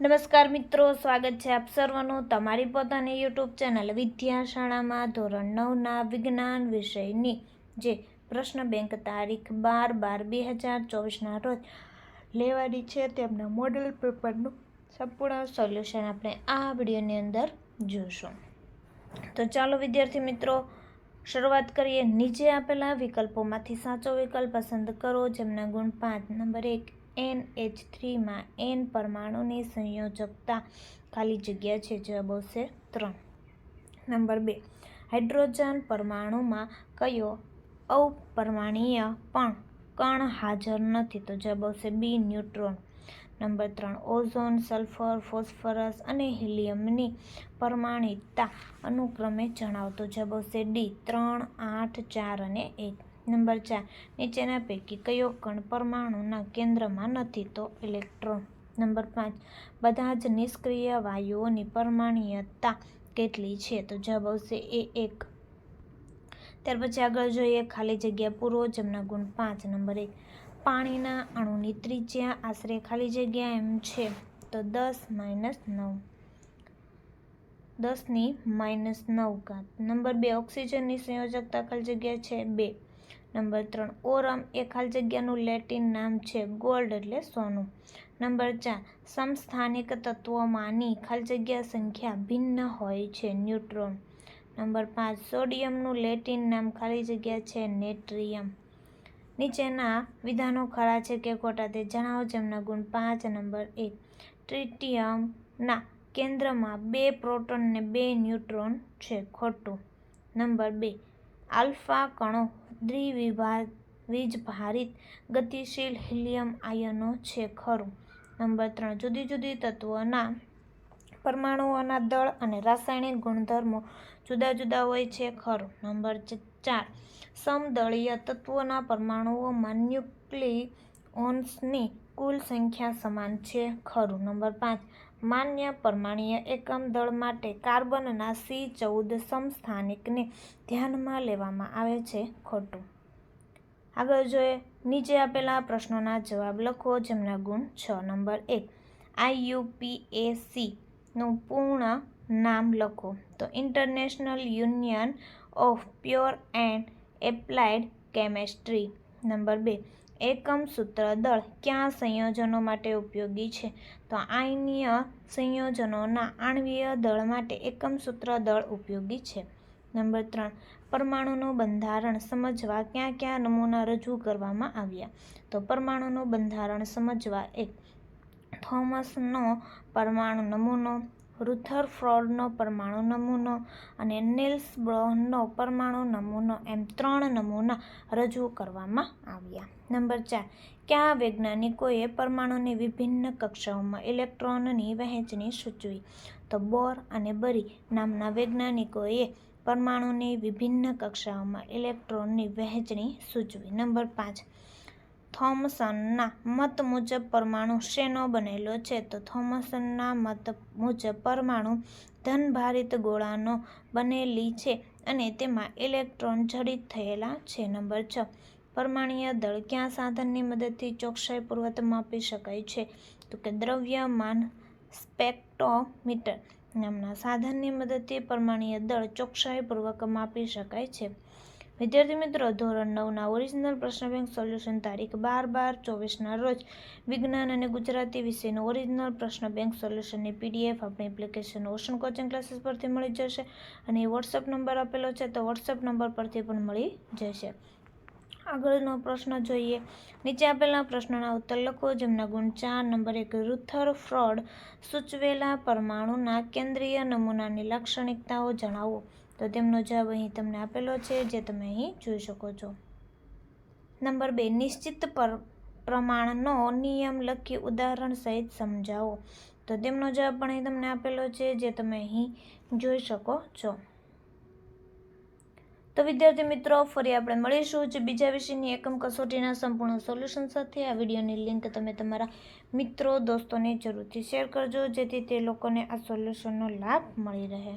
નમસ્કાર મિત્રો, સ્વાગત છે આપ સર્વનું તમારી પોતાની યુટ્યુબ ચેનલ વિદ્યાશાળામાં ધોરણ નવના વિજ્ઞાન વિષયની, જે પ્રશ્ન બેંક તારીખ બાર બાર બે હજાર ચોવીસના રોજ લેવાની છે. તેમના મોડલ પેપરનું સંપૂર્ણ સોલ્યુશન આપણે આ વિડીયોની અંદર જોઈશું. તો ચાલો વિદ્યાર્થી મિત્રો, શરૂઆત કરીએ. નીચે આપેલા વિકલ્પોમાંથી સાચો વિકલ્પ પસંદ કરો, જેમના ગુણ પાંચ, નંબર એક એન એચ થ્રીમાં એન પરમાણુની સંયોજકતા ખાલી જગ્યા છે, જવાબ આવશે ત્રણ. નંબર બે, હાઇડ્રોજન પરમાણુમાં કયો અપરમાણીય પણ કણ હાજર નથી, તો જવાબ આવશે બી, ન્યુટ્રોન. નંબર ત્રણ, ઓઝોન, સલ્ફર, ફોસ્ફરસ અને હિલિયમની પરમાણિકતા અનુક્રમે જણાવતો જવાબ આવશે ડી, ત્રણ, આઠ, ચાર અને એક. નંબર ચાર. નીચેના પૈકી કયો કણ પરમાણુના કેન્દ્રમાં નથી તો ઇલેક્ટ્રોન? નંબર પાંચ. બધા જ નિષ્ક્રિય વાયુઓની પરમાણ્યતા કેટલી છે? તો જવાબ આવશે એ એક. ત્યાર પછી આગળ જોઈએ ખાલી જગ્યા પૂરો જમના ગુણ પાંચ. નંબર એક. પાણીના અણુની ત્રિજ્યા આશરે ખાલી જગ્યા એમ છે. તો દસ માઇનસ નવ. દસની માઇનસ નવ ઘાત. નંબર બે, ઓક્સિજનની સંયોજકતા ખાલી જગ્યા છે બે. નંબર ત્રણ, ઓરમ એ ખાલી જગ્યાનું લેટિન નામ છે, ગોલ્ડ એટલે સોનું. નંબર ચાર, સમસ્થાનિક તત્વોમાંની ખાલી જગ્યા સંખ્યા ભિન્ન હોય છે, ન્યુટ્રોન. નંબર પાંચ, સોડિયમનું લેટિન નામ ખાલી જગ્યા છે, નેટ્રિયમ. નીચેના વિધાનો ખરા છે કે ખોટા તે જણાવો જેમના ગુણ પાંચ, નંબર એક. ટ્રિટિયમના કેન્દ્રમાં બે પ્રોટોન ને બે ન્યુટ્રોન છે, ખોટું. નંબર બે આલ્ફા કણો દ્વિવિભાગ વીજભારિત ગતિશીલ હિલિયમ આયનો છે ખરું. નંબર ત્રણ, જુદી જુદી તત્વોના પરમાણુઓના દળ અને રાસાયણિક ગુણધર્મો જુદા જુદા હોય છે ખરું. નંબર ચાર, સમદળીય તત્વોના પરમાણુઓમાં ન્યુક્લિઓન્સની કુલ સંખ્યા સમાન છે. ખરું. નંબર પાંચ. માન્ય પરમાણીય એકમ દળ માટે કાર્બનના સી ચૌદ સમસ્થાનિકને ધ્યાનમાં લેવામાં આવે છે. ખોટું. આગળ જોઈએ. નીચે આપેલા પ્રશ્નોના જવાબ લખો જેમના ગુણ છ. નંબર એક. આઈયુપીએસીનું પૂર્ણ નામ લખો. તો international union of pure and applied chemistry. Number બે. એકમ સૂત્ર દળ કયા સંયોજનો માટે ઉપયોગી છે? તો આયનીય સંયોજનોના આણ્વીય દળ માટે એકમ સૂત્ર દળ ઉપયોગી છે. નંબર ત્રણ, પરમાણુનું બંધારણ સમજવા ક્યાં ક્યાં નમૂના રજૂ કરવામાં આવ્યા? તો પરમાણુનું બંધારણ સમજવા એક, થોમસનો પરમાણુ નમૂનો રુથરફોર્ડનો પરમાણુ નમૂનો અને નેલ્સ બોહરનો પરમાણુ નમૂનો એમ ત્રણ નમૂના રજૂ કરવામાં આવ્યા. નંબર ચાર, કયા વૈજ્ઞાનિકોએ પરમાણુની વિભિન્ન કક્ષાઓમાં ઇલેક્ટ્રોનની વહેંચણી સૂચવી? તો બોર અને બરી નામના વૈજ્ઞાનિકોએ પરમાણુની વિભિન્ન કક્ષાઓમાં ઇલેક્ટ્રોનની વહેંચણી સૂચવી. નંબર પાંચ થોમસનના મત મુજબ પરમાણુ શેનો બનેલો છે? તો થોમસનના મત મુજબ પરમાણુ ધનભારિત ગોળાનો બનેલી છે અને તેમાં ઇલેક્ટ્રોન જડિત થયેલા છે. નંબર છ. પરમાણીય દળ ક્યાં સાધનની મદદથી ચોકસાઈપૂર્વક માપી શકાય છે? તો કે દ્રવ્યમાન સ્પેક્ટ્રોમીટર નામના સાધનની મદદથી પરમાણીય દળ ચોકસાઈપૂર્વક માપી શકાય છે. વિદ્યાર્થી મિત્રો, ધોરણ નવના ઓરિજિનલ પ્રશ્ન બેંક સોલ્યુશન તારીખ બાર બાર ચોવીસના રોજ વિજ્ઞાન અને ગુજરાતી વિષયનું ઓરિજિનલ પ્રશ્ન બેંક સોલ્યુશનની પીડીએફ આપણી એપ્લિકેશન ઓશન કોચિંગ ક્લાસીસ પરથી મળી જશે અને એ વોટ્સઅપ નંબર આપેલો છે તો વોટ્સઅપ નંબર પરથી પણ મળી જશે. આગળનો પ્રશ્ન જોઈએ. નીચે આપેલા પ્રશ્નોના ઉત્તર લખો. જેમના ગુણ ચાર, નંબર એક, રુથર ફ્રોડ સૂચવેલા પરમાણુના કેન્દ્રીય નમૂનાની લાક્ષણિકતાઓ જણાવો. તો તેમનો જવાબ અહીં તમને આપેલો છે, જે તમે અહીં જોઈ શકો છો. નંબર બે, નિશ્ચિત પર, પ્રમાણનો નિયમ લખી ઉદાહરણ સહિત સમજાવો. તો તેમનો જવાબ પણ અહીં તમને આપેલો છે, જે તમે અહીં જોઈ શકો છો. તો વિદ્યાર્થી મિત્રો, ફરી આપણે મળીશું જે બીજા વિષયની એકમ કસોટીના સંપૂર્ણ સોલ્યુશન સાથે. આ વિડીયોની લિંક તમે તમારા મિત્રો, દોસ્તોને જરૂરથી શેર કરજો, જેથી તે લોકોને આ સોલ્યુશનનો લાભ મળી રહે.